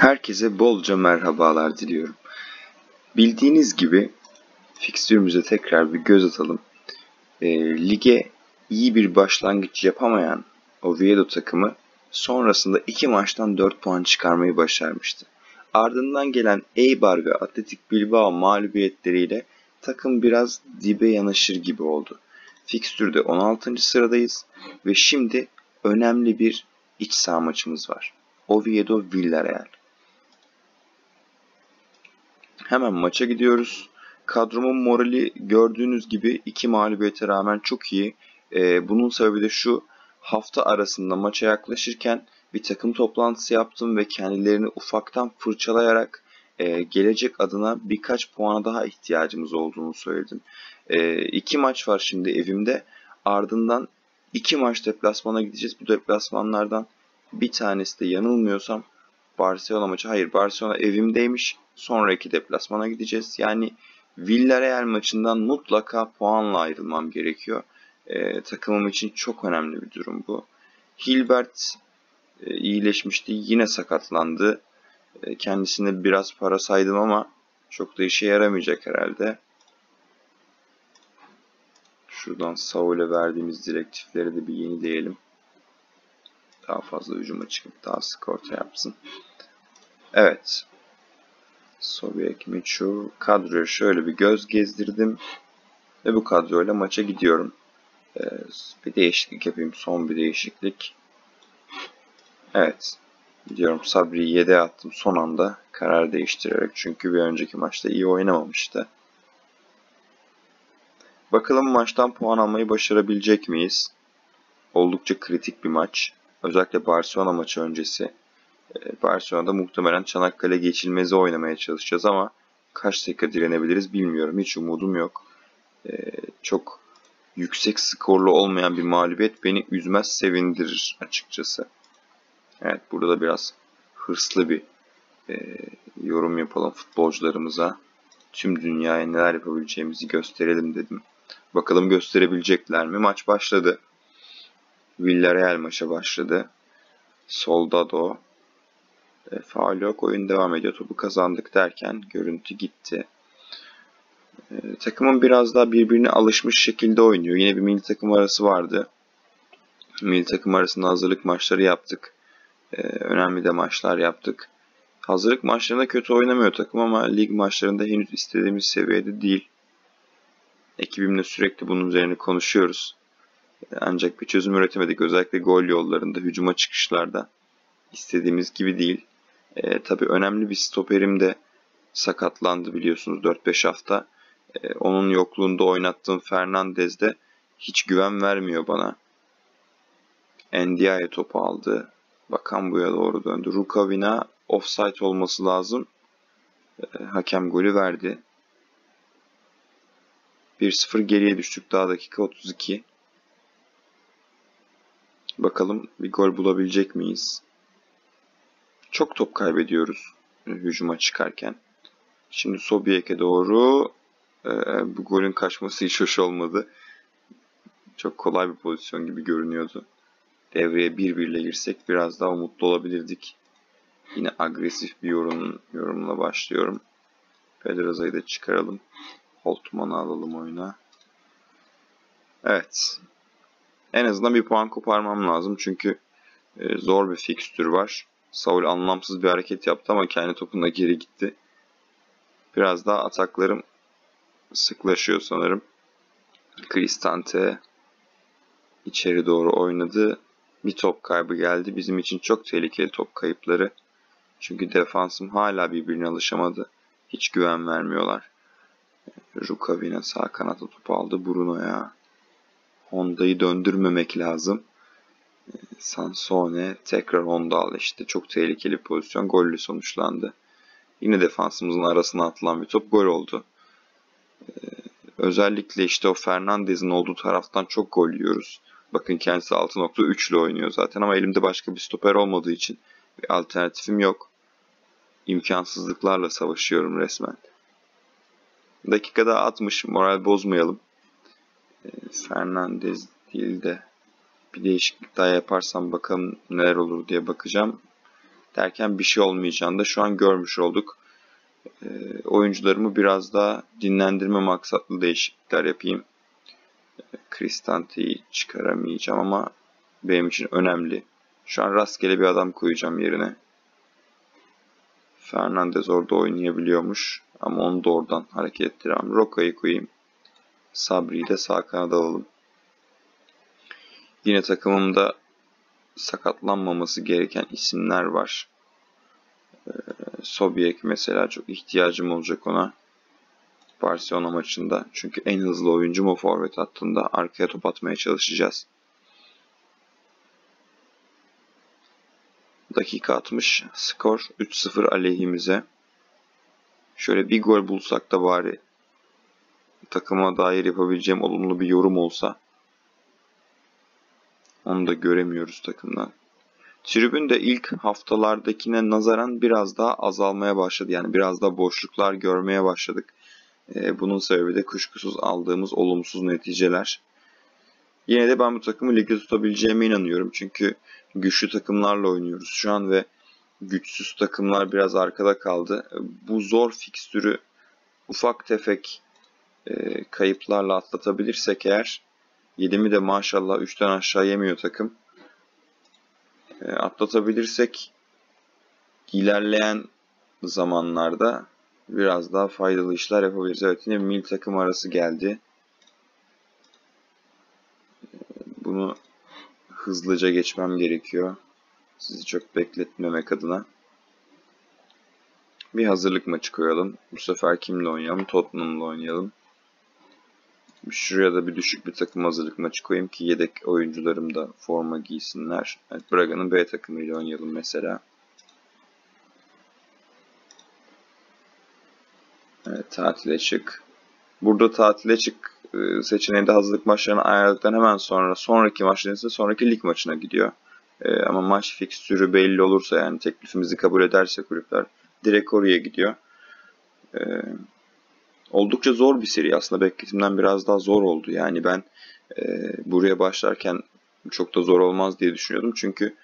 Herkese bolca merhabalar diliyorum. Bildiğiniz gibi fikstürümüze tekrar bir göz atalım. E, lige iyi bir başlangıç yapamayan Oviedo takımı sonrasında iki maçtan 4 puan çıkarmayı başarmıştı. Ardından gelen Eibar ve Atletik Bilbao mağlubiyetleriyle takım biraz dibe yanaşır gibi oldu. Fikstürde 16. sıradayız ve şimdi önemli bir iç saha maçımız var. Oviedo Villarreal. Hemen maça gidiyoruz. Kadromun morali gördüğünüz gibi iki mağlubiyete rağmen çok iyi. Ee, bunun sebebi de şu hafta arasında maça yaklaşırken bir takım toplantısı yaptım ve kendilerini ufaktan fırçalayarak e, gelecek adına birkaç puana daha ihtiyacımız olduğunu söyledim. E, iki maç var şimdi evimde. Ardından iki maç deplasmana gideceğiz. Bu deplasmanlardan bir tanesi de yanılmıyorsam Barcelona maçı. Hayır Barcelona evimdeymiş. Sonraki deplasmana gideceğiz. Yani Villarreal maçından mutlaka puanla ayrılmam gerekiyor. E, takımım için çok önemli bir durum bu. Hilbert e, iyileşmişti. Yine sakatlandı. E, kendisine biraz para saydım ama çok da işe yaramayacak herhalde. Şuradan Saul'e verdiğimiz direktifleri de bir yenileyelim. Daha fazla hücuma çıkıp daha sık orta yapsın. Evet. Sovyet Michu kadroya şöyle bir göz gezdirdim. Ve bu kadroyla maça gidiyorum. Ee, bir değişiklik yapayım. Son bir değişiklik. Evet. Gidiyorum Sabri'yi 7'ye attım son anda. Karar değiştirerek. Çünkü bir önceki maçta iyi oynamamıştı. Bakalım maçtan puan almayı başarabilecek miyiz? Oldukça kritik bir maç. Özellikle Barcelona maçı öncesi. Ee, Barcelona'da muhtemelen Çanakkale geçilmezi oynamaya çalışacağız ama kaç dakika direnebiliriz bilmiyorum. Hiç umudum yok. Ee, çok yüksek skorlu olmayan bir mağlubiyet beni üzmez sevindirir açıkçası. Evet burada da biraz hırslı bir e, yorum yapalım futbolcularımıza. Tüm dünyaya neler yapabileceğimizi gösterelim dedim. Bakalım gösterebilecekler mi? Maç başladı. Villarreal maça başladı. Soldado. E, faal yok. Oyun devam ediyor. Topu kazandık derken görüntü gitti. E, takımın biraz daha birbirine alışmış şekilde oynuyor. Yine bir milli takım arası vardı. Milli takım arasında hazırlık maçları yaptık. E, önemli de maçlar yaptık. Hazırlık maçlarında kötü oynamıyor takım ama lig maçlarında henüz istediğimiz seviyede değil. Ekibimle sürekli bunun üzerine konuşuyoruz. Ancak bir çözüm üretemedik. Özellikle gol yollarında, hücuma çıkışlarda istediğimiz gibi değil. E, tabii önemli bir stoperim de sakatlandı biliyorsunuz 4-5 hafta. E, onun yokluğunda oynattığım Fernandez de hiç güven vermiyor bana. Ndiaye topu aldı. Bakan buya doğru döndü. Rukavina offside olması lazım. E, hakem golü verdi. 1-0 geriye düştük. Daha dakika 32. Bakalım bir gol bulabilecek miyiz? Çok top kaybediyoruz e, hücuma çıkarken. Şimdi Sobiek'e doğru e, bu golün kaçması hiç hoş olmadı. Çok kolay bir pozisyon gibi görünüyordu. Devreye bir birle girsek biraz daha umutlu olabilirdik. Yine agresif bir yorum, yorumla başlıyorum. Pedraza'yı da çıkaralım. Holtman'ı alalım oyuna. Evet. En azından bir puan koparmam lazım. Çünkü e, zor bir fikstür var. Saul anlamsız bir hareket yaptı ama kendi topunda geri gitti. Biraz daha ataklarım sıklaşıyor sanırım. Cristante içeri doğru oynadı. Bir top kaybı geldi. Bizim için çok tehlikeli top kayıpları. Çünkü defansım hala birbirine alışamadı. Hiç güven vermiyorlar. Rukavina sağ kanata top aldı Bruno'ya. Honda'yı döndürmemek lazım. Sansone tekrar Honda al işte. Çok tehlikeli bir pozisyon. Gollü sonuçlandı. Yine defansımızın arasına atılan bir top gol oldu. Özellikle işte o Fernandez'in olduğu taraftan çok gol yiyoruz. Bakın kendisi 6.3 ile oynuyor zaten ama elimde başka bir stoper olmadığı için bir alternatifim yok. İmkansızlıklarla savaşıyorum resmen. Dakikada 60 moral bozmayalım. Fernandez değil de bir değişiklik daha yaparsam bakalım neler olur diye bakacağım. derken bir şey olmayacağını da şu an görmüş olduk. E, oyuncularımı biraz daha dinlendirme maksatlı değişiklikler yapayım. Kristante'yi çıkaramayacağım ama benim için önemli. Şu an rastgele bir adam koyacağım yerine. Fernandez orada oynayabiliyormuş. Ama onu da oradan hareket ettiremem. Roka'yı koyayım. Sabri'yi de sağ kanada alalım. Yine takımımda sakatlanmaması gereken isimler var. Ee, Sobiek mesela çok ihtiyacım olacak ona. Barcelona maçında. Çünkü en hızlı oyuncu mu forvet hattında arkaya top atmaya çalışacağız. Dakika 60 skor 3-0 aleyhimize. Şöyle bir gol bulsak da bari takıma dair yapabileceğim olumlu bir yorum olsa. Onu da göremiyoruz takımdan. Tribün de ilk haftalardakine nazaran biraz daha azalmaya başladı. Yani biraz daha boşluklar görmeye başladık. Ee, bunun sebebi de kuşkusuz aldığımız olumsuz neticeler. Yine de ben bu takımı ligde tutabileceğime inanıyorum. Çünkü güçlü takımlarla oynuyoruz şu an ve güçsüz takımlar biraz arkada kaldı. Bu zor fikstürü ufak tefek e, kayıplarla atlatabilirsek eğer 7'mi de maşallah 3'ten aşağı yemiyor takım. E, atlatabilirsek ilerleyen zamanlarda biraz daha faydalı işler yapabiliriz. Evet yine mil takım arası geldi. Bunu hızlıca geçmem gerekiyor. Sizi çok bekletmemek adına. Bir hazırlık maçı koyalım. Bu sefer kimle oynayalım? Tottenham'la oynayalım. Şuraya da bir düşük bir takım hazırlık maçı koyayım ki yedek oyuncularım da forma giysinler. Evet, Braga'nın B takımıyla oynayalım mesela. Evet, tatile çık. Burada tatile çık e, seçeneğinde hazırlık maçlarını ayarladıktan hemen sonra sonraki maçların ise sonraki lig maçına gidiyor. E, ama maç fikstürü belli olursa yani teklifimizi kabul ederse kulüpler direkt oraya gidiyor. E, oldukça zor bir seri aslında bekletimden biraz daha zor oldu. Yani ben buraya başlarken çok da zor olmaz diye düşünüyordum. Çünkü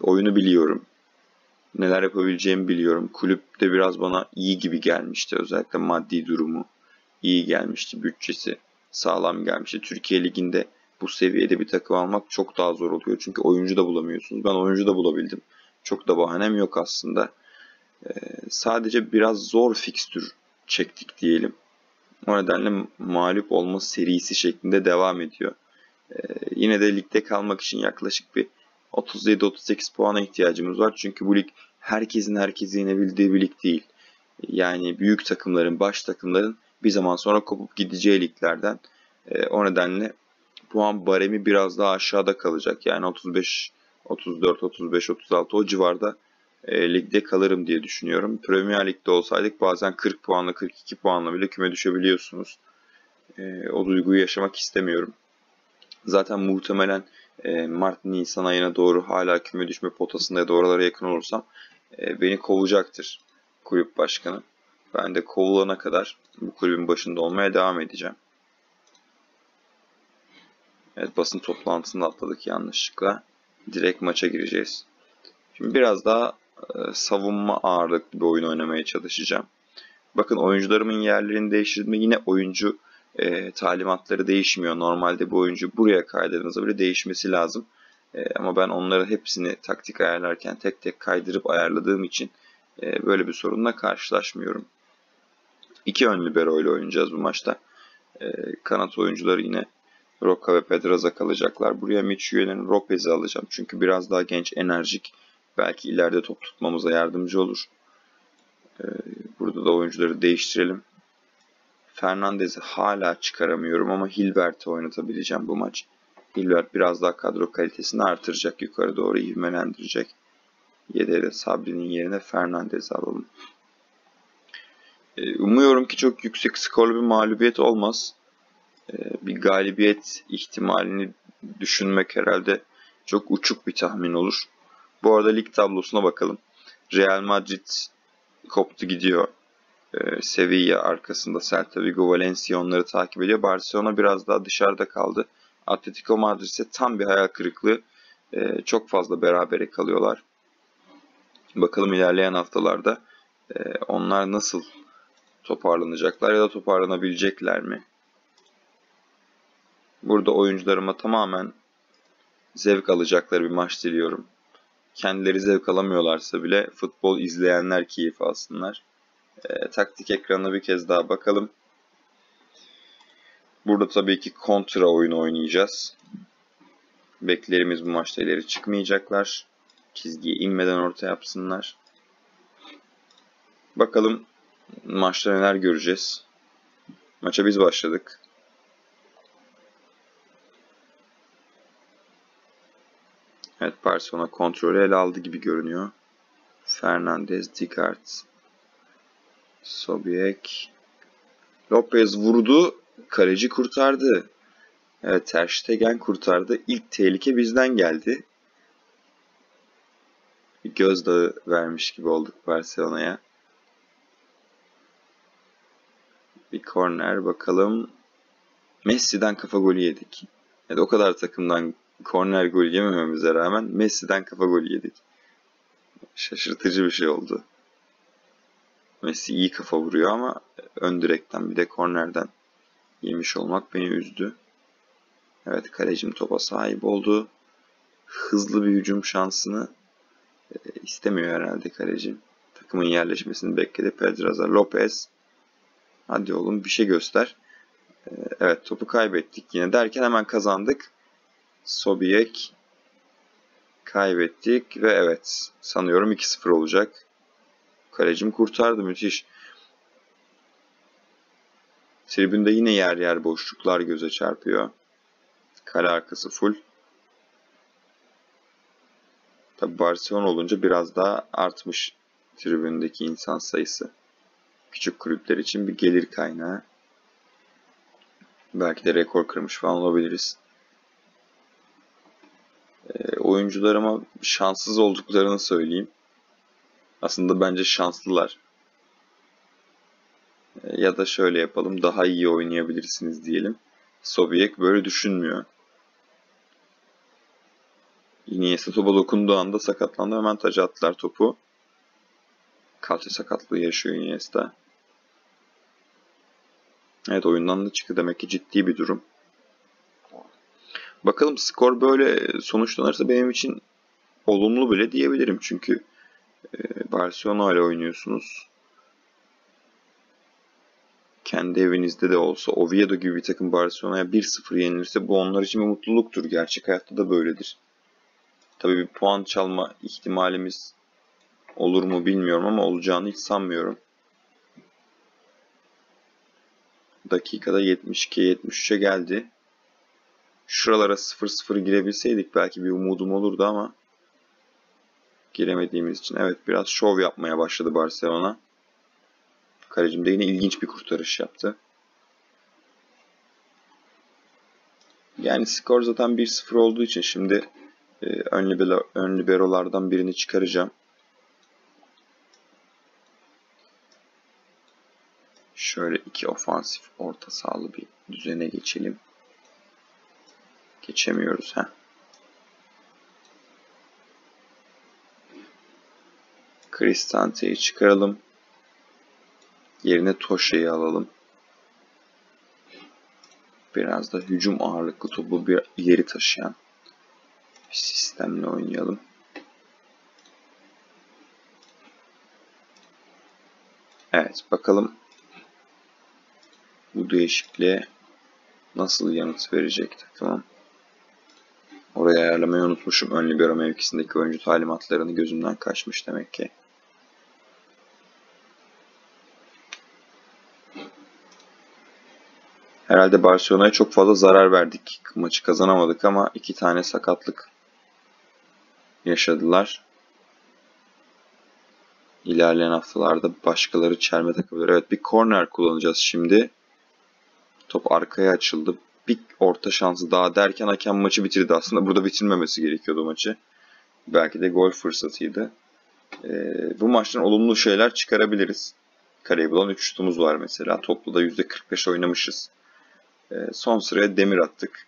oyunu biliyorum. Neler yapabileceğimi biliyorum. Kulüp de biraz bana iyi gibi gelmişti. Özellikle maddi durumu iyi gelmişti. Bütçesi sağlam gelmişti. Türkiye Ligi'nde bu seviyede bir takım almak çok daha zor oluyor. Çünkü oyuncu da bulamıyorsunuz. Ben oyuncu da bulabildim. Çok da bahanem yok aslında. Ee, sadece biraz zor fikstür çektik diyelim. O nedenle mağlup olma serisi şeklinde devam ediyor. Ee, yine de ligde kalmak için yaklaşık bir 37-38 puana ihtiyacımız var. Çünkü bu lig herkesin herkesi yenebildiği bir lig değil. Yani büyük takımların, baş takımların bir zaman sonra kopup gideceği liglerden. E, o nedenle puan baremi biraz daha aşağıda kalacak. Yani 35, 34, 35, 36 o civarda e, ligde kalırım diye düşünüyorum. Premier Lig'de olsaydık bazen 40 puanla 42 puanla bile küme düşebiliyorsunuz. E, o duyguyu yaşamak istemiyorum. Zaten muhtemelen e, Mart-Nisan ayına doğru hala küme düşme potasında ya da oralara yakın olursam e, beni kovacaktır kulüp başkanı. Ben de kovulana kadar bu kulübün başında olmaya devam edeceğim. Evet basın toplantısında atladık yanlışlıkla. Direkt maça gireceğiz. Şimdi biraz daha savunma ağırlıklı bir oyun oynamaya çalışacağım. Bakın oyuncularımın yerlerini değiştirdiğimde yine oyuncu e, talimatları değişmiyor. Normalde bu oyuncu buraya kaydırdığınızda bile değişmesi lazım. E, ama ben onları hepsini taktik ayarlarken tek tek kaydırıp ayarladığım için e, böyle bir sorunla karşılaşmıyorum. İki ön libero ile oynayacağız bu maçta. E, kanat oyuncuları yine Roka ve Pedraza kalacaklar. Buraya Michuyen'in Lopez'i alacağım. Çünkü biraz daha genç, enerjik. Belki ileride top tutmamıza yardımcı olur. E, burada da oyuncuları değiştirelim. Fernandez'i hala çıkaramıyorum ama Hilbert'i oynatabileceğim bu maç. Hilbert biraz daha kadro kalitesini artıracak. Yukarı doğru ivmelendirecek. Yedeğe Sabri'nin yerine Fernandez'i alalım. Ee, umuyorum ki çok yüksek skorlu bir mağlubiyet olmaz. Ee, bir galibiyet ihtimalini düşünmek herhalde çok uçuk bir tahmin olur. Bu arada lig tablosuna bakalım. Real Madrid koptu gidiyor. Ee, Sevilla arkasında Celta Vigo, Valencia onları takip ediyor. Barcelona biraz daha dışarıda kaldı. Atletico Madrid ise tam bir hayal kırıklığı. Çok fazla berabere kalıyorlar. Bakalım ilerleyen haftalarda e, onlar nasıl toparlanacaklar ya da toparlanabilecekler mi? Burada oyuncularıma tamamen zevk alacakları bir maç diliyorum. Kendileri zevk alamıyorlarsa bile futbol izleyenler keyif alsınlar. E, taktik ekranına bir kez daha bakalım. Burada tabii ki kontra oyunu oynayacağız. Beklerimiz bu maçta ileri çıkmayacaklar. Çizgiye inmeden orta yapsınlar. Bakalım maçta neler göreceğiz. Maça biz başladık. Evet Barcelona kontrolü ele aldı gibi görünüyor. Fernandez, Dikart, Sobiek, Lopez vurdu. Kaleci kurtardı. Evet Ter Stegen kurtardı. İlk tehlike bizden geldi. Bir gözdağı vermiş gibi olduk Barcelona'ya. Bir korner bakalım. Messi'den kafa golü yedik. Evet, o kadar takımdan korner gol yemememize rağmen Messi'den kafa golü yedik. Şaşırtıcı bir şey oldu. Messi iyi kafa vuruyor ama ön direkten bir de kornerden yemiş olmak beni üzdü. Evet kalecim topa sahip oldu. Hızlı bir hücum şansını e, istemiyor herhalde kalecim. Takımın yerleşmesini bekledi Pedraza Lopez. Hadi oğlum bir şey göster. E, evet topu kaybettik yine derken hemen kazandık. Sobiyek kaybettik ve evet sanıyorum 2-0 olacak. Kalecim kurtardı müthiş. Tribünde yine yer yer boşluklar göze çarpıyor. Kale arkası full. Tabi Barcelona olunca biraz daha artmış tribündeki insan sayısı. Küçük kulüpler için bir gelir kaynağı. Belki de rekor kırmış falan olabiliriz. E, oyuncularıma şanssız olduklarını söyleyeyim. Aslında bence şanslılar. E, ya da şöyle yapalım, daha iyi oynayabilirsiniz diyelim. Sobiyek böyle düşünmüyor. Iniesta topa dokunduğu anda sakatlandı. Hemen taca attılar topu. Kalça sakatlığı yaşıyor Iniesta. Evet oyundan da çıktı. Demek ki ciddi bir durum. Bakalım skor böyle sonuçlanırsa benim için olumlu bile diyebilirim. Çünkü e, Barcelona ile oynuyorsunuz. Kendi evinizde de olsa Oviedo gibi bir takım Barcelona'ya 1-0 yenilirse bu onlar için bir mutluluktur. Gerçek hayatta da böyledir. Tabii bir puan çalma ihtimalimiz olur mu bilmiyorum ama olacağını hiç sanmıyorum. Dakikada 72-73'e geldi. Şuralara 0-0 girebilseydik belki bir umudum olurdu ama giremediğimiz için evet biraz şov yapmaya başladı Barcelona. Kalecim de yine ilginç bir kurtarış yaptı. Yani skor zaten 1-0 olduğu için şimdi e, ön, libero, ön liberolardan birini çıkaracağım. Şöyle iki ofansif orta sahalı bir düzene geçelim. Geçemiyoruz ha. Kristante'yi çıkaralım. Yerine Toşe'yi alalım. Biraz da hücum ağırlıklı topu bir ileri taşıyan bir sistemle oynayalım. Evet bakalım bu değişikliğe nasıl yanıt verecek takımım. Oraya ayarlamayı unutmuşum. Ön libero mevkisindeki oyuncu talimatlarını gözümden kaçmış demek ki. Herhalde Barcelona'ya çok fazla zarar verdik. Maçı kazanamadık ama iki tane sakatlık yaşadılar. İlerleyen haftalarda başkaları çelme takabilir. Evet bir corner kullanacağız şimdi. Top arkaya açıldı. Bir orta şansı daha derken hakem maçı bitirdi. Aslında burada bitirmemesi gerekiyordu maçı. Belki de gol fırsatıydı. Ee, bu maçtan olumlu şeyler çıkarabiliriz. Kareyi bulan 3 şutumuz var mesela. Toplu da %45 oynamışız. Ee, son sıraya demir attık.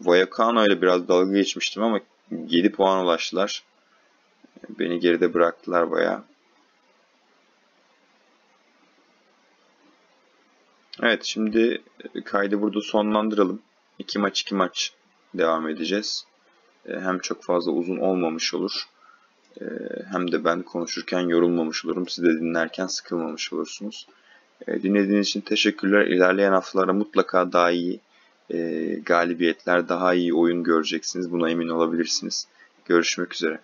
Vallecano ile biraz dalga geçmiştim ama 7 puan ulaştılar. Beni geride bıraktılar bayağı. Evet şimdi kaydı burada sonlandıralım. İki maç iki maç devam edeceğiz. Hem çok fazla uzun olmamış olur. Hem de ben konuşurken yorulmamış olurum. Siz de dinlerken sıkılmamış olursunuz. Dinlediğiniz için teşekkürler. İlerleyen haftalarda mutlaka daha iyi galibiyetler, daha iyi oyun göreceksiniz. Buna emin olabilirsiniz. Görüşmek üzere.